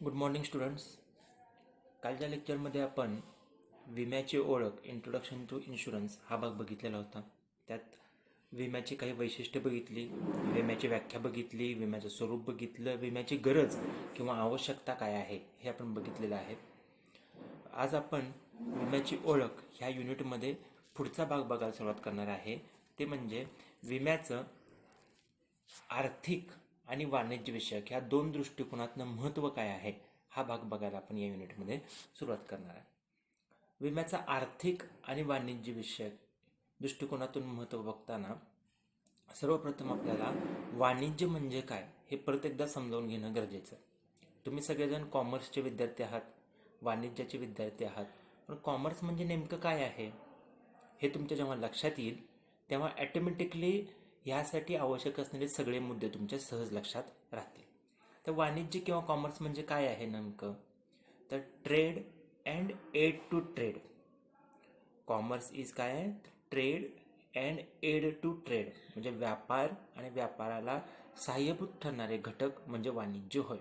Good morning students कालच्या लेक्चरमध्ये आपण विम्याची ओळख इंट्रोडक्शन टू इन्शुरन्स हा भाग बघितलेला होता. त्यात विम्याची काही वैशिष्ट्ये बघितली विम्याची व्याख्या बघितली विम्याचं स्वरूप बघितलं विम्याची गरज किंवा आवश्यकता काय आहे हे आपण बघितलेलं आहे. आज आपण विम्याची ओळख ह्या युनिटमध्ये पुढचा भाग बघायला सुरुवात करणार आहे. ते म्हणजे विम्याचं आर्थिक आणि वाणिज्यविषयक ह्या दोन दृष्टिकोनातनं महत्त्व काय आहे हा भाग बघायला आपण या युनिटमध्ये सुरुवात करणार आहे. विम्याचा आर्थिक आणि वाणिज्यविषयक दृष्टिकोनातून महत्त्व बघताना सर्वप्रथम आपल्याला वाणिज्य म्हणजे काय हे परत एकदा समजावून घेणं गरजेचं आहे. तुम्ही सगळेजण कॉमर्सचे विद्यार्थी आहात वाणिज्याचे विद्यार्थी आहात पण कॉमर्स म्हणजे नेमकं काय आहे हे तुमच्या जेव्हा लक्षात येईल तेव्हा ॲटोमॅटिकली यासाठी आवश्यक असणारे सगळे मुद्दे तुमच्या सहज लक्षात राहतील. तर वाणिज्य किंवा कॉमर्स म्हणजे काय आहे नेमकं? तर trade and aid to trade commerce is काय आहे? Trade and aid to trade म्हणजे व्यापार आणि व्यापाराला सहाय्यभूत ठरणारे घटक म्हणजे वाणिज्य होय.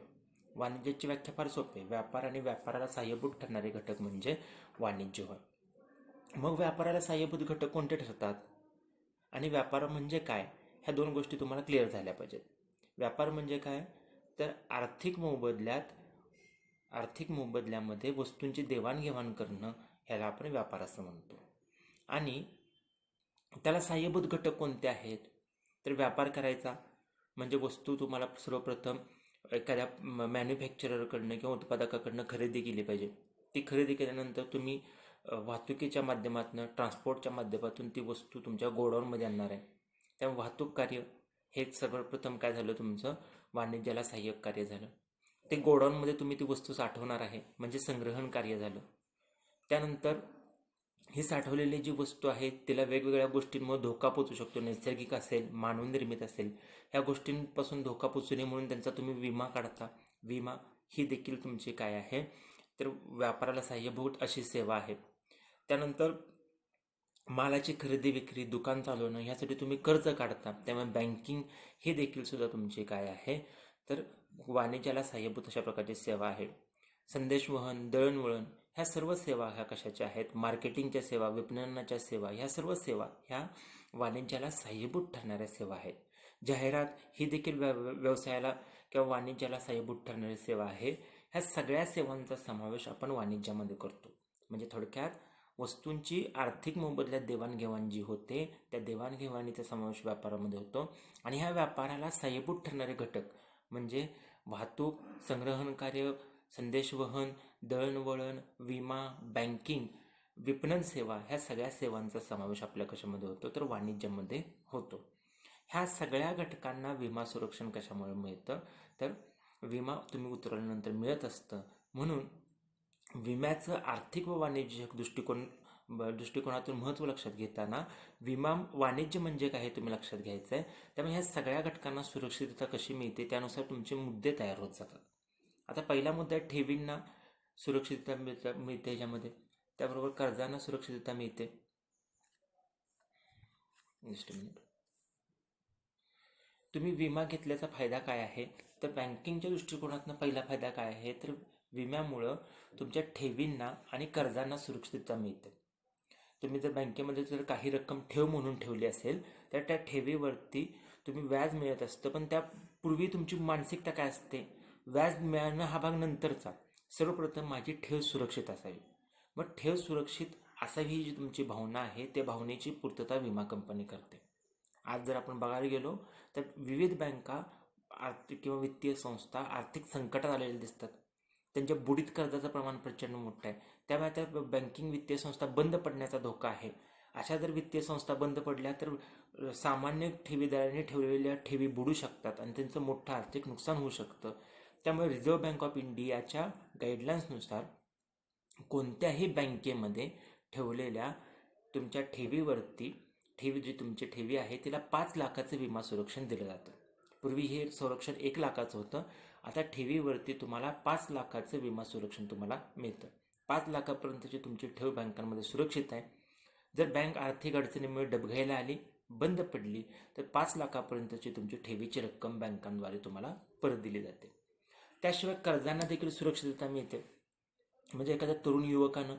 वाणिज्याची व्याख्या फार सोपी आहे. व्यापार आणि व्यापाराला सहाय्यभूत ठरणारे घटक म्हणजे वाणिज्य होय. मग व्यापाराला सहाय्यभूत घटक कोणते ठरतात? आणि व्यापार म्हणजे काय? ह्या दोन गोष्टी तुम्हाला क्लिअर झाल्या पाहिजेत. व्यापार म्हणजे काय? तर आर्थिक मोबदल्यात आर्थिक मोबदल्यामध्ये वस्तूंची देवाणघेवाण करणं ह्याला आपण व्यापार असं म्हणतो. आणि त्याला सहाय्यभूत घटक कोणते आहेत? तर व्यापार करायचा म्हणजे वस्तू तुम्हाला सर्वप्रथम एखाद्या मॅन्युफॅक्चररकडनं किंवा उत्पादकाकडनं खरेदी केली पाहिजे. ती खरेदी केल्यानंतर तुम्ही वाहतुकीच्या माध्यमातून ट्रान्सपोर्टच्या माध्यमातून ती वस्तू तुमच्या गोडाऊनमध्ये आणणार आहे. त्यामुळे वाहतूक कार्य हे सर्वप्रथम काय झालं तुमचं? वाणिज्याला सहाय्यक कार्य झालं. ते गोडाऊनमध्ये तुम्ही ती वस्तू साठवणार आहे म्हणजे संग्रहण कार्य झालं. त्यानंतर ही साठवलेली जी वस्तू आहे तिला वेगवेगळ्या गोष्टींमुळे धोका पोचू शकतो. नैसर्गिक असेल मानवनिर्मित असेल ह्या गोष्टींपासून धोका पोचू नये म्हणून त्यांचा तुम्ही विमा काढता. विमा ही देखील तुमची काय आहे? तर व्यापाराला सहाय्यभूत अशी सेवा आहे. त्यानंतर मालाची खरेदी विक्री दुकान चालवणं ह्यासाठी तुम्ही कर्ज काढता. त्यामुळे बँकिंग हे देखील सुद्धा तुमची काय आहे? तर वाणिज्याला सहाय्यभूत अशा प्रकारची सेवा आहे. संदेशवहन दळणवळण ह्या सर्व सेवा ह्या कशाच्या आहेत? मार्केटिंगच्या सेवा विपणनाच्या सेवा ह्या सर्व सेवा ह्या वाणिज्याला सहाय्यभूत ठरणाऱ्या सेवा आहेत. जाहिरात ही देखील व्यव व्यवसायाला किंवा वाणिज्याला सहाय्यभूत ठरणारी सेवा आहे. ह्या सगळ्या सेवांचा समावेश आपण वाणिज्यामध्ये करतो. म्हणजे थोडक्यात वस्तूंची आर्थिक मोबदल्यात देवाणघेवाण जी होते. त्या देवाणघेवाणीचा समावेश व्यापारामध्ये होतो. आणि ह्या व्यापाराला सहाय्यभूत ठरणारे घटक म्हणजे वाहतूक संग्रहण कार्य संदेशवहन दळणवळण विमा बँकिंग विपणन सेवा ह्या सगळ्या सेवांचा समावेश आपल्या कशामध्ये होतो? तर वाणिज्यामध्ये होतो. ह्या सगळ्या घटकांना विमा संरक्षण कशामुळे मिळतं? तर विमा तुम्ही उतरवल्यानंतर मिळत असतं. म्हणून विम्याचं आर्थिक व वाणिज्यिक दृष्टिकोन दृष्टिकोनातून महत्त्व लक्षात घेताना विमा वाणिज्य म्हणजे काय हे तुम्ही लक्षात घ्यायचं आहे त्यामुळे ह्या सगळ्या घटकांना सुरक्षितता कशी मिळते त्यानुसार तुमचे मुद्दे तयार होत जातात. आता पहिला मुद्दा आहे ठेवींना सुरक्षितता मिळते मिळते ह्याच्यामध्ये. त्याबरोबर कर्जांना सुरक्षितता मिळते. जस्ट मिनिट तुम्ही विमा घेतल्याचा फायदा काय आहे? तर बँकिंगच्या दृष्टिकोनातनं पहिला फायदा काय आहे? तर विम्यामुळं तुमच्या ठेवींना आणि कर्जांना सुरक्षितता मिळते. तुम्ही जर बँकेमध्ये जर काही रक्कम ठेव म्हणून ठेवली असेल तर त्या ठेवीवरती तुम्ही व्याज मिळत असतं. पण त्यापूर्वी तुमची मानसिकता काय असते? व्याज मिळणं हा भाग नंतरचा. सर्वप्रथम माझी ठेव सुरक्षित असावी. मग ठेव सुरक्षित असावी ही जी तुमची भावना आहे त्या भावनेची पूर्तता विमा कंपनी करते. आज जर आपण बघायला गेलो तर विविध बँका आर्थिक किंवा वित्तीय संस्था आर्थिक संकटात आलेल्या दिसतात. त्यांच्या बुडीत कर्जाचं प्रमाण प्रचंड मोठं आहे. त्यामुळे त्या बँकिंग वित्तीय संस्था बंद पडण्याचा धोका आहे. अशा जर वित्तीय संस्था बंद पडल्या तर सामान्य ठेवीदारांनी ठेवलेल्या ठेवी बुडू शकतात आणि त्यांचं मोठं आर्थिक नुकसान होऊ शकतं. त्यामुळे रिझर्व्ह बँक ऑफ इंडियाच्या गाईडलाईन्सनुसार कोणत्याही बँकेमध्ये ठेवलेल्या तुमच्या ठेवीवरती ठेवी जी तुमची ठेवी आहे तिला पाच लाखाचं विमा संरक्षण दिलं जातं. पूर्वी हे संरक्षण एक लाखाचं होतं. आता ठेवीवरती तुम्हाला पाच लाखाचं विमा संरक्षण तुम्हाला मिळतं. पाच लाखापर्यंतची तुमची ठेव बँकांमध्ये सुरक्षित आहे. जर बँक आर्थिक अडचणीमुळे डबघायला आली बंद पडली तर पाच लाखापर्यंतची तुमची ठेवीची रक्कम बँकांद्वारे तुम्हाला परत दिली जाते. त्याशिवाय कर्जांना देखील सुरक्षितता मिळते. म्हणजे एखाद्या तरुण युवकानं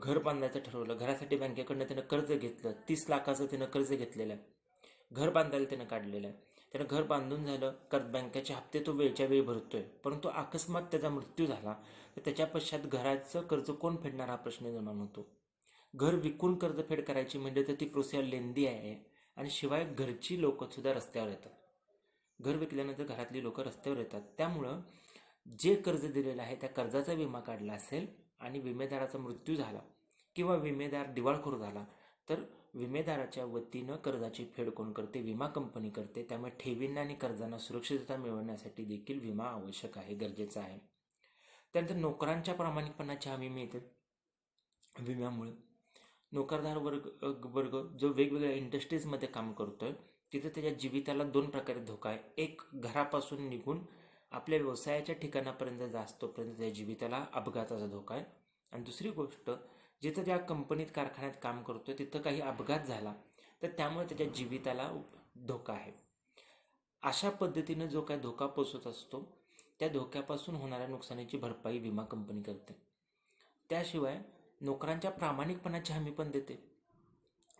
घर बांधायचं ठरवलं घरासाठी बँकेकडनं त्यानं कर्ज घेतलं तीस लाखाचं त्यानं कर्ज घेतलेलं आहे. घर बांधायला त्यानं काढलेलं आहे. त्यानं घर बांधून झालं. कर्ज बँकेचे हप्ते तो वेळच्या वेळी भरतोय. परंतु अकस्मात त्याचा मृत्यू झाला. तर त्याच्या पश्चात घराचं कर्ज कोण फेडणार हा प्रश्न निर्माण होतो? घर विकून कर्जफेड करायची म्हणजे तर ती प्रोसेस लेंदी आहे आणि शिवाय घरची लोकंसुद्धा रस्त्यावर येतात. घर विकल्यानंतर घरातली लोक रस्त्यावर येतात. त्यामुळं जे कर्ज दिलेलं आहे त्या कर्जाचा विमा काढला असेल आणि विमेदाराचा मृत्यू झाला किंवा विमेदार दिवाळखोर झाला तर विमेदाराच्या वतीनं कर्जाची फेड कोण करते विमा कंपनी करते त्यामुळे ठेवींना आणि कर्जांना सुरक्षितता मिळवण्यासाठी देखील विमा आवश्यक आहे गरजेचा आहे. त्यानंतर नोकरांच्या प्रामाणिकपणाची हमी मिळते. विम्यामुळे नोकरदार वर्ग वर्ग जो वेगवेगळ्या इंडस्ट्रीजमध्ये काम करतोय तिथं त्याच्या जीविताला दोन प्रकारे धोका आहे. एक घरापासून निघून आपल्या व्यवसायाच्या ठिकाणापर्यंत जास्तोपर्यंत त्या जीविताला अपघाताचा धोका आहे. आणि दुसरी गोष्ट जिथं त्या कंपनीत कारखान्यात काम करतोय तिथं काही अपघात झाला तर त्यामुळे त्याच्या जीविताला धोका आहे. अशा पद्धतीनं जो काय धोका पोचत असतो त्या धोक्यापासून होणाऱ्या नुकसानीची भरपाई विमा कंपनी करते. त्याशिवाय नोकरांच्या प्रामाणिकपणाची हमी पण देते.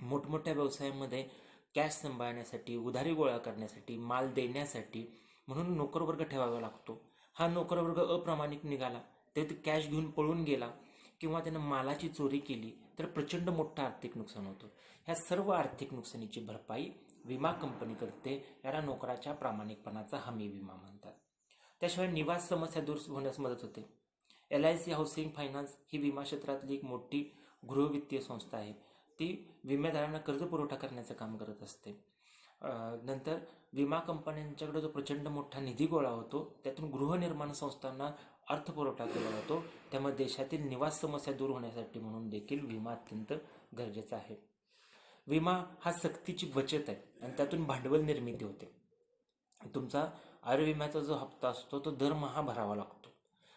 मोठमोठ्या व्यवसायामध्ये कॅश सांभाळण्यासाठी उधारी गोळा करण्यासाठी माल देण्यासाठी म्हणून नोकरवर्ग ठेवावा लागतो. हा नोकरवर्ग अप्रामाणिक निघाला तर ते कॅश घेऊन पळून गेला किंवा त्यानं मालाची चोरी केली तर प्रचंड मोठं आर्थिक नुकसान होतं. ह्या सर्व आर्थिक नुकसानीची भरपाई विमा कंपनी करते. याला नोकराच्या प्रामाणिकपणाचा हमी विमा म्हणतात. त्याशिवाय निवास समस्या दूर होण्यास मदत होते. L I C housing finance ही विमा क्षेत्रातली एक मोठी गृहवित्तीय संस्था आहे. ती विम्यादारांना कर्ज पुरवठा करण्याचं काम करत असते. नंतर विमा कंपन्यांच्याकडे जो प्रचंड मोठा निधी गोळा होतो त्यातून गृहनिर्माण संस्थांना अर्थपुरवठा केला जातो. त्यामुळे देशातील निवास समस्या दूर होण्यासाठी म्हणून देखील विमा अत्यंत गरजेचा आहे. विमा हा सक्तीची बचत आहे आणि त्यातून भांडवल निर्मिती होते. तुमचा आयुर्विम्याचा जो हप्ता असतो तो दरमहा भरावा लागतो.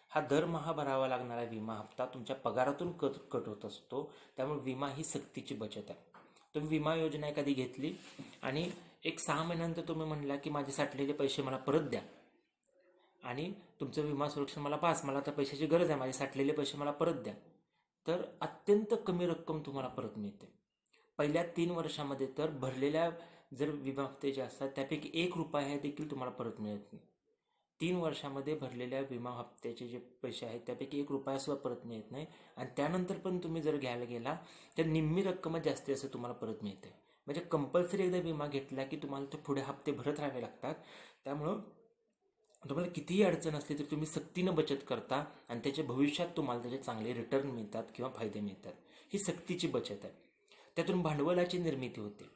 हा दरमहा भरावा लागणारा विमा हप्ता तुमच्या पगारातून कट कट होत असतो. त्यामुळे विमा ही सक्तीची बचत आहे. तुम्ही विमा योजना एखादी घेतली आणि एक सहा महिन्यानंतर तुम्ही म्हणला की माझे साठलेले पैसे मला परत द्या. आणि तुमचं विमा सुरक्षा मला पास मला आता पैशाची गरज आहे माझे साठलेले पैसे मला परत द्या. तर अत्यंत कमी रक्कम तुम्हाला परत मिळते. पहिल्या तीन वर्षामध्ये तर भरलेल्या जर विमा हप्ते जे असतात त्यापैकी एक रुपया हे देखील तुम्हाला परत मिळत नाही. तीन वर्षामध्ये भरलेल्या विमा हप्त्याचे जे पैसे आहेत त्यापैकी एक रुपयासुद्धा परत मिळत नाही. आणि त्यानंतर पण तुम्ही जर घ्यायला गेला तर निम्मी रक्कमच जास्ती असं तुम्हाला परत मिळते. म्हणजे कंपल्सरी एकदा विमा घेतला की तुम्हाला ते पुढे हप्ते भरत राहावे लागतात. त्यामुळं तुम्हाला कितीही अडचण असली तरी तुम्ही सक्तीनं बचत करता आणि त्याच्या भविष्यात तुम्हाला त्याचे चांगले रिटर्न मिळतात किंवा फायदे मिळतात. ही सक्तीची बचत आहे. त्यातून भांडवलाची निर्मिती होते.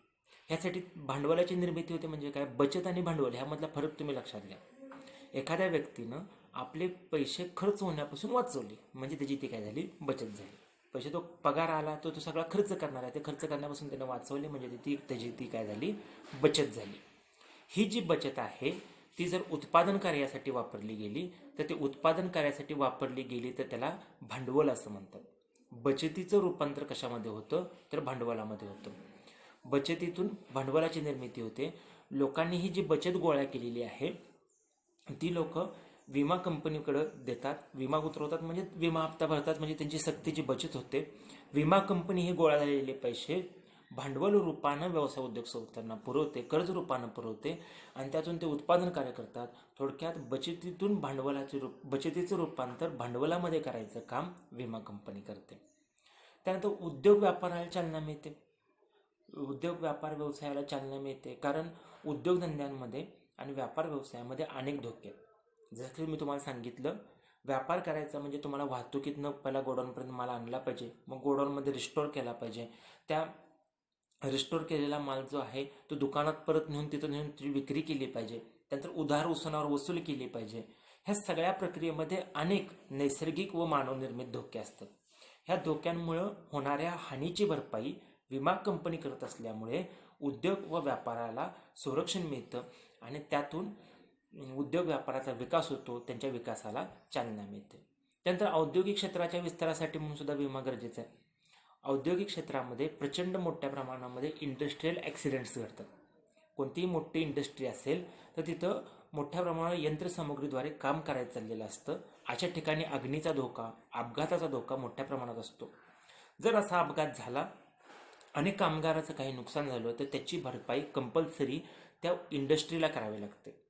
ह्यासाठी भांडवलाची निर्मिती होते म्हणजे काय? बचत आणि भांडवल ह्यामधला फरक तुम्ही लक्षात घ्या. एखाद्या व्यक्तीनं आपले पैसे खर्च होण्यापासून वाचवले. म्हणजे त्याची ती काय झाली? बचत झाली. पैसे तो पगार आला तो तो सगळा खर्च करणार आहे. ते खर्च करण्यापासून त्यानं वाचवले म्हणजे ती त्याची ती काय झाली? बचत झाली. ही जी बचत आहे ती जर उत्पादन कार्यासाठी वापरली गेली तर ते उत्पादन कार्यासाठी वापरली गेली तर त्याला भांडवल असं म्हणतात. बचतीचं रूपांतर कशामध्ये होतं? तर भांडवलामध्ये होतं. बचतीतून भांडवलाची निर्मिती होते. लोकांनी ही जी बचत गोळा केलेली आहे ती लोक विमा कंपनीकडं देतात. विमा उतरवतात म्हणजे विमा हप्ता भरतात म्हणजे त्यांची सक्तीची बचत होते. विमा कंपनी हे गोळा झालेले पैसे भांडवल रूपानं व्यवसाय उद्योग संस्थांना पुरवते कर्ज रूपानं पुरवते आणि त्यातून ते उत्पादन कार्य करतात. थोडक्यात बचतीतून भांडवलाचे रूप बचतीचं रूपांतर भांडवलामध्ये करायचं काम विमा कंपनी करते. त्यानंतर उद्योग व्यापाराला चालना मिळते. उद्योग व्यापार व्यवसायाला चालना मिळते. कारण उद्योगधंद्यांमध्ये आणि व्यापार व्यवसायामध्ये अनेक धोके आहेत. जसं की मी तुम्हाला सांगितलं व्यापार करायचा म्हणजे तुम्हाला वाहतुकीतनं पहिला गोडाऊनपर्यंत माल आणला पाहिजे मग गोडाऊनमध्ये रिस्टोर केला पाहिजे. त्या रिस्टोर केलेला माल जो आहे तो दुकानात परत नेऊन तिथं नेऊन ती विक्री केली पाहिजे. त्यानंतर उधार उसनावर वसूल केली पाहिजे. ह्या सगळ्या प्रक्रियेमध्ये अनेक नैसर्गिक व मानवनिर्मित धोके असतात. ह्या धोक्यांमुळं होणाऱ्या हानीची भरपाई विमा कंपनी करत असल्यामुळे उद्योग व व्यापाराला संरक्षण मिळतं आणि त्यातून उद्योग व्यापाराचा विकास होतो त्यांच्या विकासाला चालना मिळते. त्यानंतर औद्योगिक क्षेत्राच्या विस्तारासाठी म्हणून सुद्धा विमा गरजेचा आहे. औद्योगिक क्षेत्रामध्ये प्रचंड मोठ्या प्रमाणामध्ये इंडस्ट्रीयल ॲक्सिडेंट्स घडतात. कोणतीही मोठी इंडस्ट्री असेल तर तिथं मोठ्या प्रमाणावर यंत्रसामुग्रीद्वारे काम करायचं चाललेलं असतं. अशा ठिकाणी अग्नीचा धोका अपघाताचा धोका मोठ्या प्रमाणात असतो. जर असा अपघात झाला अनेक कामगाराचं काही नुकसान झालं तर त्याची भरपाई कंपल्सरी त्या इंडस्ट्रीला करावी लागते.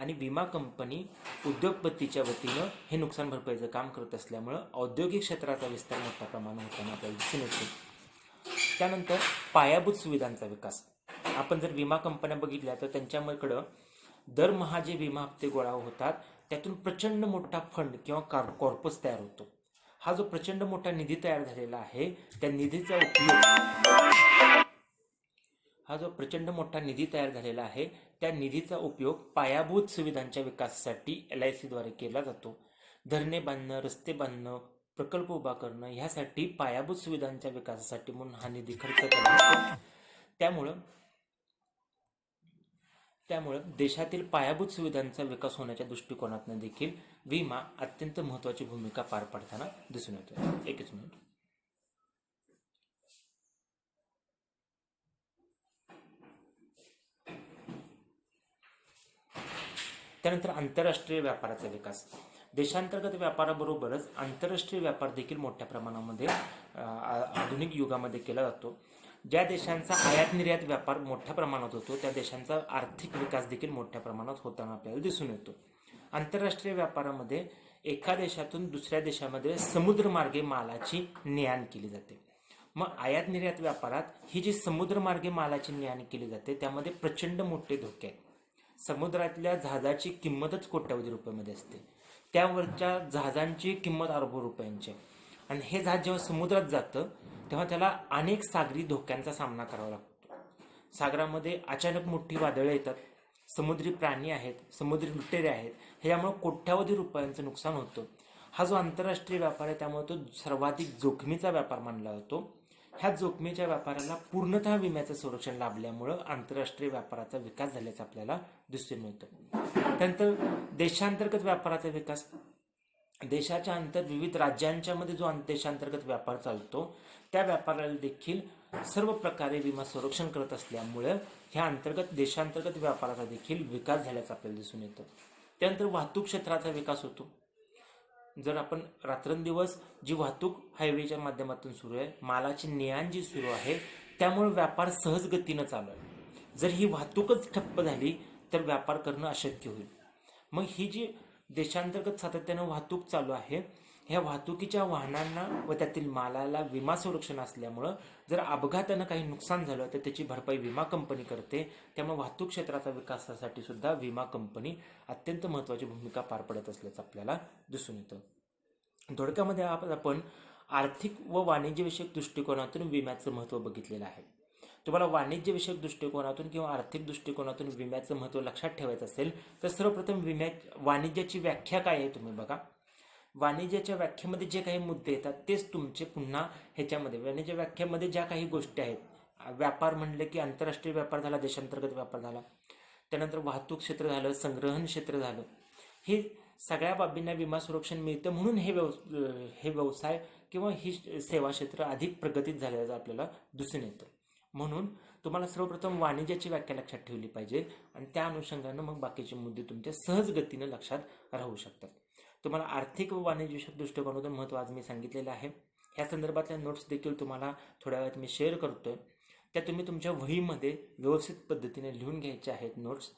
आणि विमा कंपनी उद्योगपतीच्या वतीनं हे नुकसान भरपाईचं काम करत असल्यामुळं औद्योगिक क्षेत्राचा विस्तार मोठ्या प्रमाणात होताना आपल्याला दिसून येतो त्यानंतर पायाभूत सुविधांचा विकास. आपण जर विमा कंपन्या बघितल्या तर त्यांच्याकडं दरमहा जे विमा हप्ते गोळा होतात त्यातून प्रचंड मोठा फंड किंवा कार कॉर्पस तयार होतो. हा जो प्रचंड मोठा निधी तयार झालेला आहे त्या निधीचा उपयोग हा जो प्रचंड मोठा निधी तयार झालेला आहे त्या निधीचा उपयोग पायाभूत सुविधांच्या विकासासाठी एल आय सीद्वारे केला जातो. धरणे बांधणं रस्ते बांधणं प्रकल्प उभा करणं ह्यासाठी पायाभूत सुविधांच्या विकासासाठी म्हणून हा निधी खर्च केला त्यामुळं त्यामुळं देशातील पायाभूत सुविधांचा विकास होण्याच्या दृष्टिकोनातून देखील विमा अत्यंत महत्त्वाची भूमिका पार पाडताना दिसून येतो एकच मिनिट. त्यानंतर आंतरराष्ट्रीय व्यापाराचा विकास. देशांतर्गत व्यापाराबरोबरच आंतरराष्ट्रीय व्यापार देखील मोठ्या प्रमाणामध्ये आ- आधुनिक युगामध्ये केला जातो. ज्या देशांचा आयात निर्यात व्यापार मोठ्या प्रमाणात होतो त्या देशांचा आर्थिक विकास देखील मोठ्या प्रमाणात होताना आपल्याला दिसून येतो. आंतरराष्ट्रीय व्यापारामध्ये एका देशातून दुसऱ्या देशामध्ये समुद्रमार्गे मालाची ने आण केली जाते. मग आयात निर्यात व्यापारात ही जी समुद्रमार्गे मालाची ने आण केली जाते त्यामध्ये प्रचंड मोठे धोके आहेत. समुद्रातल्या जहाजाची किंमतच कोट्यावधी रुपयामध्ये असते. त्यावरच्या जहाजांची किंमत अरबो रुपयांची आणि हे जहाज जेव्हा समुद्रात जातं तेव्हा त्याला अनेक सागरी धोक्यांचा सामना करावा लागतो. सागरामध्ये अचानक मोठी वादळं येतात समुद्री प्राणी आहेत समुद्री लुटेरे आहेत. ह्यामुळे कोट्यावधी रुपयांचं नुकसान होतं. हा जो आंतरराष्ट्रीय व्यापार आहे त्यामुळे तो सर्वाधिक जोखमीचा व्यापार मानला जातो. ह्या जोखमीच्या व्यापाराला पूर्णतः विम्याचं संरक्षण लाभल्यामुळं आंतरराष्ट्रीय व्यापाराचा विकास झाल्याचं आपल्याला दिसून येतं. त्यानंतर देशांतर्गत व्यापाराचा विकास. देशाच्या अंतर विविध राज्यांच्या मध्ये जो देशांतर्गत व्यापार चालतो त्या व्यापाराला देखील सर्व प्रकारे विमा संरक्षण करत असल्यामुळं ह्या अंतर्गत देशांतर्गत व्यापाराचा देखील विकास झाल्याचं आपल्याला दिसून येतं. त्यानंतर वाहतूक क्षेत्राचा विकास होतो. जर आपण रात्रंदिवस जी वाहतूक हायवेच्या माध्यमातून सुरू आहे मालाची ने जी सुरू आहे त्यामुळे व्यापार सहज गतीनं चालू आहे. जर ही वाहतूकच ठप्प झाली तर व्यापार करणं अशक्य होईल. मग ही जी देशांतर्गत सातत्यानं वाहतूक चालू आहे ह्या वाहतुकीच्या वाहनांना व त्यातील मालाला विमा संरक्षण असल्यामुळं जर अपघातानं काही नुकसान झालं तर त्याची भरपाई विमा कंपनी करते. त्यामुळे वाहतूक क्षेत्राचा विकासासाठी सुद्धा विमा कंपनी अत्यंत महत्त्वाची भूमिका पार पडत असल्याचं आपल्याला दिसून येतं. थोडक्यामध्ये आपण आर्थिक व वाणिज्यविषयक दृष्टिकोनातून विम्याचं महत्त्व बघितलेलं आहे. तुम्हाला वाणिज्यविषयक दृष्टिकोनातून किंवा आर्थिक दृष्टिकोनातून विम्याचं महत्त्व लक्षात ठेवायचं असेल तर सर्वप्रथम विम्या वाणिज्याची व्याख्या काय आहे तुम्ही बघा. वाणिज्याच्या व्याख्येमध्ये जे काही मुद्दे येतात तेच तुमचे पुन्हा ह्याच्यामध्ये. वाणिज्य व्याख्येमध्ये ज्या काही गोष्टी आहेत व्यापार म्हणले की आंतरराष्ट्रीय व्यापार झाला देशांतर्गत व्यापार झाला. त्यानंतर वाहतूक क्षेत्र झालं संग्रहण क्षेत्र झालं. हे सगळ्या बाबींना विमा संरक्षण मिळतं म्हणून हे व्यव हे व्यवसाय किंवा ही सेवा क्षेत्र अधिक प्रगतीत झाल्याचं आपल्याला दिसून येतं. म्हणून तुम्हाला सर्वप्रथम वाणिज्याची व्याख्या लक्षात ठेवली पाहिजे आणि त्या अनुषंगानं मग बाकीचे मुद्दे तुमच्या सहज गतीनं लक्षात राहू शकतात. तुम्हाला आर्थिक व वाणिज्यविषयक दृष्टिकोनातून महत्त्व आज मी सांगितलेलं आहे. ह्या संदर्भातल्या नोट्स देखील तुम्हाला थोड्या वेळात मी शेअर करतोय. त्या तुम्ही तुमच्या वहीमध्ये व्यवस्थित पद्धतीने लिहून घ्यायचे आहेत नोट्स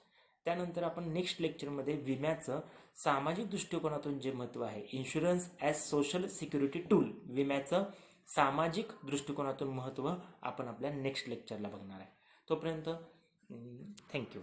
त्यानंतर आपण नेक्स्ट लेक्चरमध्ये विम्याचं सामाजिक दृष्टिकोनातून जे महत्त्व आहे insurance as social security tool विम्याचं सामाजिक दृष्टिकोनातून महत्त्व आपण आपल्या नेक्स्ट लेक्चरला बघणार आहे. तोपर्यंत थँक्यू